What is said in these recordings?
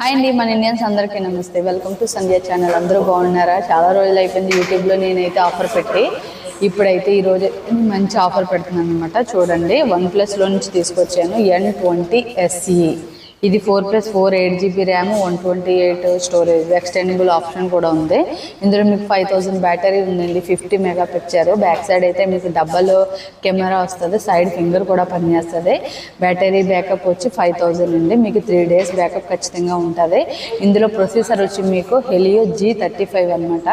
Hi అండి మన Indians అందరికీ నమస్తే. వెల్కమ్ టు సంధ్య ఛానల్ అందరూ బాగున్నారా? చాలా రోజులు అయిపోయింది యూట్యూబ్లో నేనైతే ఆఫర్ పెట్టి. ఇప్పుడైతే ఈరోజు మంచి ఆఫర్ పెడుతున్నాను అనమాట చూడండి వన్ ప్లస్లో నుంచి తీసుకొచ్చాను ఎన్ ట్వంటీ ఎస్ఈ ఇది four plus four eight GB RAM one twenty eight storage extendable option కూడా ఉంది. ఇందులో మీకు ఫైవ్ థౌసండ్ బ్యాటరీ ఉందండి fifty mega picture back side అయితే మీకు డబ్బల్ కెమెరా వస్తుంది సైడ్ ఫింగర్ కూడా పనిచేస్తుంది. బ్యాటరీ బ్యాకప్ వచ్చి ఫైవ్ థౌజండ్ అండి మీకు త్రీ డేస్ బ్యాకప్ ఖచ్చితంగా ఉంటుంది. ఇందులో ప్రొసెసర్ వచ్చి మీకు హెలియో జీ థర్టీ ఫైవ్ అనమాట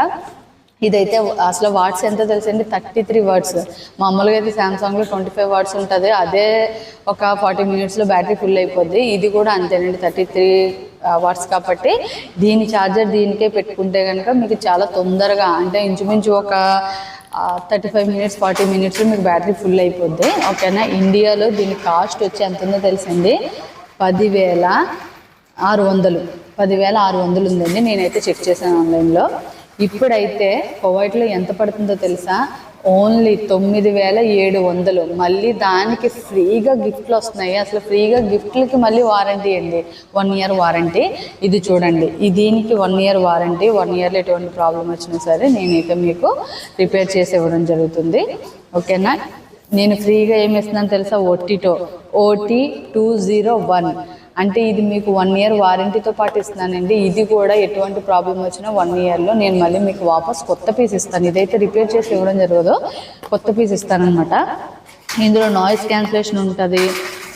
ఇదైతే అసలు వాట్స్ ఎంత తెలుసండి? థర్టీ త్రీ వర్డ్స్ మామూలుగా అయితే సామ్సంగ్లో ట్వంటీ ఫైవ్ వాట్స్ ఉంటుంది. అదే ఒక ఫార్టీ మినిట్స్లో బ్యాటరీ ఫుల్ అయిపోద్ది. ఇది కూడా అంతేనండి థర్టీ త్రీ వాట్స్ కాబట్టి. దీని ఛార్జర్ దీనికే పెట్టుకుంటే కనుక మీకు చాలా తొందరగా అంటే ఇంచుమించు ఒక థర్టీ ఫైవ్ మినిట్స్ ఫార్టీ మినిట్స్లో మీకు బ్యాటరీ ఫుల్ అయిపోద్ది. ఓకేనా? ఇండియాలో దీని కాస్ట్ వచ్చి ఎంత ఉందో తెలుసండి? పదివేల ఆరు వందలు. పదివేల ఆరు వందలు ఉందండి. నేనైతే చెక్ చేశాను ఆన్లైన్లో ఇప్పుడైతే కువైట్లో ఎంత పడుతుందో తెలుసా? ఓన్లీ తొమ్మిది వేల ఏడు వందలు. మళ్ళీ దానికి ఫ్రీగా గిఫ్ట్లు వస్తున్నాయి. అసలు ఫ్రీగా గిఫ్ట్లకి మళ్ళీ వారంటీ అండి. One year warranty. ఇది చూడండి. దీనికి వన్ ఇయర్ వారంటీ. వన్ ఇయర్లో ఎటువంటి ప్రాబ్లం వచ్చినా సరే నేనైతే మీకు రిపేర్ చేసి ఇవ్వడం జరుగుతుంది. ఓకేనా? నేను ఫ్రీగా ఏమి ఇస్తున్నాను తెలుసా? ఓటీటో. OT two zero one. అంటే ఇది మీకు వన్ ఇయర్ వారంటీతో పాటు ఇస్తున్నానండి ఇది కూడా ఎటువంటి ప్రాబ్లం వచ్చినా వన్ ఇయర్లో నేను మళ్ళీ మీకు వాపస్ కొత్త పీస్ ఇస్తాను. ఇదైతే రిపేర్ చేసి ఇవ్వడం జరగదో. కొత్త పీస్ ఇస్తానమాట ఇందులో నాయిస్ క్యాన్సిలేషన్ ఉంటుంది.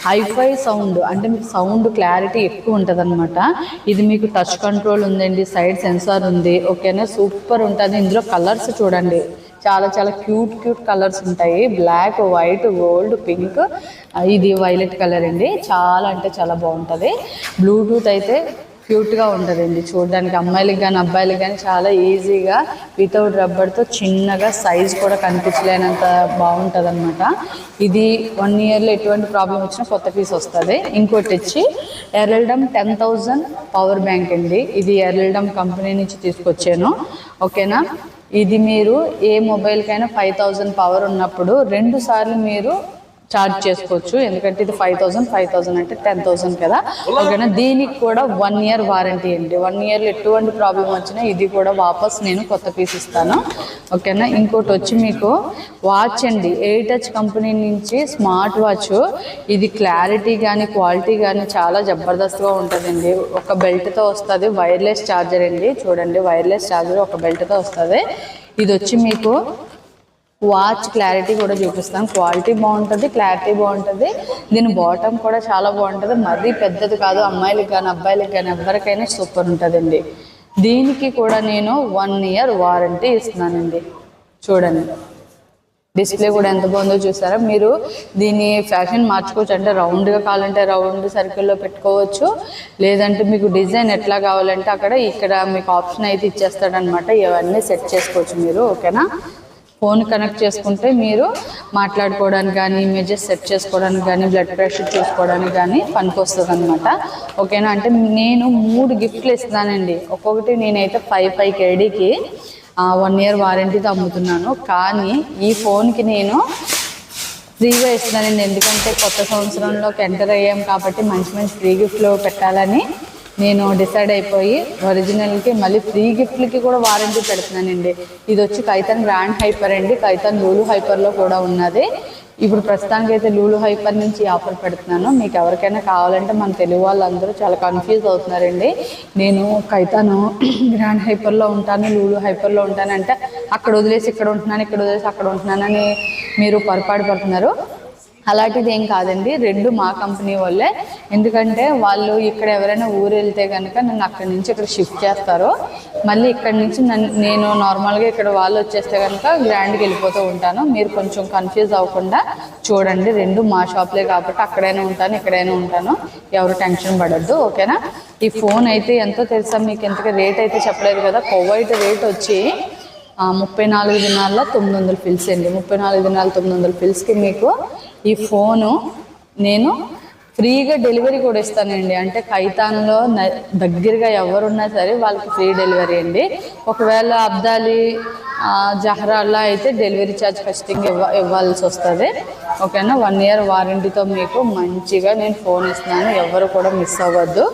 హైఫై సౌండ్ అంటే మీకు సౌండ్ క్లారిటీ ఎక్కువ ఉంటుంది అనమాట ఇది మీకు టచ్ కంట్రోల్ ఉందండి సైడ్ సెన్సార్ ఉంది. ఓకేనా సూపర్ ఉంటుంది. ఇందులో కలర్స్ చూడండి. చాలా చాలా క్యూట్ క్యూట్ కలర్స్ ఉంటాయి. Black white gold pink. ఇది వైలెట్ కలర్ అండి. చాలా అంటే చాలా బాగుంటుంది. బ్లూటూత్ అయితే క్యూట్గా ఉంటుందండి. చూడడానికి అమ్మాయిలకి కానీ అబ్బాయిలకి కానీ చాలా ఈజీగా వితౌట్ రబ్బర్తో చిన్నగా సైజ్ కూడా కనిపించలేనంత బాగుంటుంది అనమాట ఇది వన్ ఇయర్లో ఎటువంటి ప్రాబ్లం వచ్చినా కొత్త పీస్ వస్తుంది. ఇంకోటి వచ్చి Earldom ten thousand power bank అండి. ఇది ఎర్రల్డమ్ కంపెనీ నుంచి తీసుకొచ్చాను. ఓకేనా? ఇది మీరు ఏ మొబైల్కైనా ఫైవ్ థౌజండ్ పవర్ ఉన్నప్పుడు రెండు సార్లు మీరు ఛార్జ్ చేసుకోవచ్చు. ఎందుకంటే ఇది ఫైవ్ థౌసండ్ ఫైవ్ థౌసండ్ అంటే టెన్ థౌసండ్ కదా. ఓకేనా? దీనికి కూడా వన్ ఇయర్ వారంటీ అండి. వన్ ఇయర్లో ఎటువంటి ప్రాబ్లం వచ్చినా ఇది కూడా వాపస్ నేను కొత్త పీస్ ఇస్తాను. ఓకేనా? ఇంకోటి వచ్చి మీకు వాచ్ అండి. ఎయిటచ్ టచ్ కంపెనీ నుంచి స్మార్ట్ వాచ్ ఇది క్లారిటీ కానీ క్వాలిటీ కానీ చాలా జబర్దస్త్గా ఉంటుందండి. ఒక బెల్ట్తో వస్తుంది. వైర్లెస్ ఛార్జర్ అండి. చూడండి వైర్లెస్ ఛార్జర్ ఒక బెల్ట్తో వస్తుంది. ఇది వచ్చి మీకు వాచ్ క్లారిటీ కూడా చూపిస్తాను క్వాలిటీ బాగుంటుంది క్లారిటీ బాగుంటుంది. దీని బాటమ్ కూడా చాలా బాగుంటుంది. మరీ పెద్దది కాదు అమ్మాయిలకి కానీ అబ్బాయిలకు కానీ ఎవరికైనా సూపర్ ఉంటుందండి. దీనికి కూడా నేను వన్ ఇయర్ వారంటీ ఇస్తున్నానండి. చూడండి. డిస్ప్లే కూడా ఎంత బాగుందో చూసారా? మీరు దీన్ని ఫ్యాషన్ మార్చుకోవచ్చు. అంటే రౌండ్గా కావాలంటే రౌండ్ సర్కిల్లో పెట్టుకోవచ్చు. లేదంటే మీకు డిజైన్ ఎట్లా కావాలంటే అక్కడ ఇక్కడ మీకు ఆప్షన్ అయితే ఇచ్చేస్తాడనమాట. ఇవన్నీ సెట్ చేసుకోవచ్చు మీరు ఓకేనా? ఫోన్ కనెక్ట్ చేసుకుంటే మీరు మాట్లాడుకోవడానికి కానీ ఇమేజెస్ సెట్ చేసుకోవడానికి కానీ బ్లడ్ ప్రెషర్ చూసుకోవడానికి కానీ పనికొస్తుంది అనమాట ఓకేనా? అంటే నేను మూడు గిఫ్ట్లు ఇస్తున్నానండి. ఒక్కొక్కటి నేనైతే ఫైవ్ ఫైవ్ కేడీకి వన్ ఇయర్ వారంటీతో అమ్ముతున్నాను. కానీ ఈ ఫోన్కి నేను ఫ్రీగా ఇస్తున్నానండి. ఎందుకంటే కొత్త సంవత్సరంలోకి ఎంటర్ అయ్యాం కాబట్టి మంచి మంచి ఫ్రీ గిఫ్ట్లు పెట్టాలని నేను డిసైడ్ అయిపోయి ఒరిజినల్కి మళ్ళీ ఫ్రీ గిఫ్ట్లకి కూడా వారంటీ పెడుతున్నానండి. ఇది వచ్చి కైతన్ గ్రాండ్ హైపర్ అండి. కైతన్ లూలు హైపర్లో కూడా ఉన్నది. ఇప్పుడు ప్రస్తుతానికి అయితే లూలు హైపర్ నుంచి ఆఫర్ పెడుతున్నాను. మీకు ఎవరికైనా కావాలంటే మన తెలుగు వాళ్ళందరూ చాలా కన్ఫ్యూజ్ అవుతున్నారండి. నేను కైతాను గ్రాండ్ హైపర్లో ఉంటాను లూలు హైపర్లో ఉంటానంటే అక్కడ వదిలేసి ఇక్కడ ఉంటున్నాను ఇక్కడ వదిలేసి అక్కడ ఉంటున్నానని మీరు పొరపాటు పడుతున్నారు. అలాంటిది ఏం కాదండి. రెండు మా కంపెనీ వాళ్ళే ఎందుకంటే వాళ్ళు ఇక్కడ ఎవరైనా ఊరు వెళ్తే కనుక నన్ను అక్కడి నుంచి ఇక్కడ షిఫ్ట్ చేస్తారు. మళ్ళీ ఇక్కడ నుంచి నన్ను నేను నార్మల్గా ఇక్కడ వాళ్ళు వచ్చేస్తే కనుక గ్రాండ్కి వెళ్ళిపోతూ ఉంటాను. మీరు కొంచెం కన్ఫ్యూజ్ అవ్వకుండా చూడండి. రెండు మా షాప్లే కాబట్టి అక్కడైనా ఉంటాను ఇక్కడైనా ఉంటాను. ఎవరు టెన్షన్ పడద్దు. ఓకేనా? ఈ ఫోన్ అయితే ఎంతో తెలుసా? మీకు ఎంతగా రేట్ అయితే చెప్పలేదు కదా? కొవ్వైట్ రేట్ వచ్చి ముప్పై నాలుగు దినాల్లో తొమ్మిది వందల పిల్స్ అండి. ముప్పై నాలుగు దినాలు తొమ్మిది వందల ఫిల్స్కి మీకు ఈ ఫోను నేను ఫ్రీగా డెలివరీ కూడా ఇస్తానండి. అంటే కైతాన్లో దగ్గరగా ఎవరున్నా సరే వాళ్ళకి ఫ్రీ డెలివరీ అండి. ఒకవేళ అబ్దాలి జహరాల్లో అయితే డెలివరీ ఛార్జ్ ఖచ్చితంగా ఇవ్వ ఇవ్వాల్సి వస్తుంది. ఓకేనా? వన్ ఇయర్ వారంటీతో మీకు మంచిగా నేను ఫోన్ ఇస్తున్నాను. ఎవరు కూడా మిస్ అవ్వద్దు.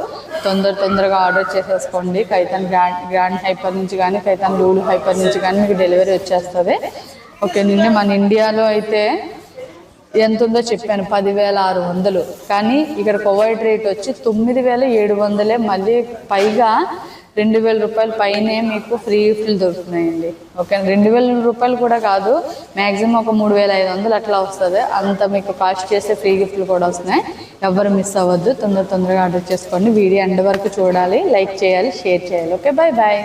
తొందర తొందరగా ఆర్డర్ చేసేసుకోండి. కైతాన్ గ్రాండ్ గ్రాండ్ హైపర్ నుంచి కానీ కైతాన్ లూలు హైపర్ నుంచి కానీ మీకు డెలివరీ వచ్చేస్తుంది. ఓకే నిన్న మన ఇండియాలో అయితే ఎంత ఉందో చెప్పాను పదివేల ఆరు వందలు. కానీ ఇక్కడ కోవైడ్ రేట్ వచ్చి తొమ్మిది వేల ఏడు వందలే. మళ్ళీ పైగా రెండు వేల రూపాయల పైనే మీకు ఫ్రీ గిఫ్ట్లు దొరుకుతున్నాయండి. ఓకే రెండు వేల రూపాయలు కూడా కాదు మ్యాక్సిమం ఒక మూడు వేల ఐదు వందలు అట్లా వస్తుంది. అంత మీకు కాస్ట్ చేసే ఫ్రీ గిఫ్ట్లు కూడా వస్తున్నాయి. ఎవరు మిస్ అవ్వద్దు తొందర తొందరగా ఆర్డర్ చేసుకోండి. వీడియో ఎండ్ వరకు చూడాలి లైక్ చేయాలి షేర్ చేయాలి. Okay bye bye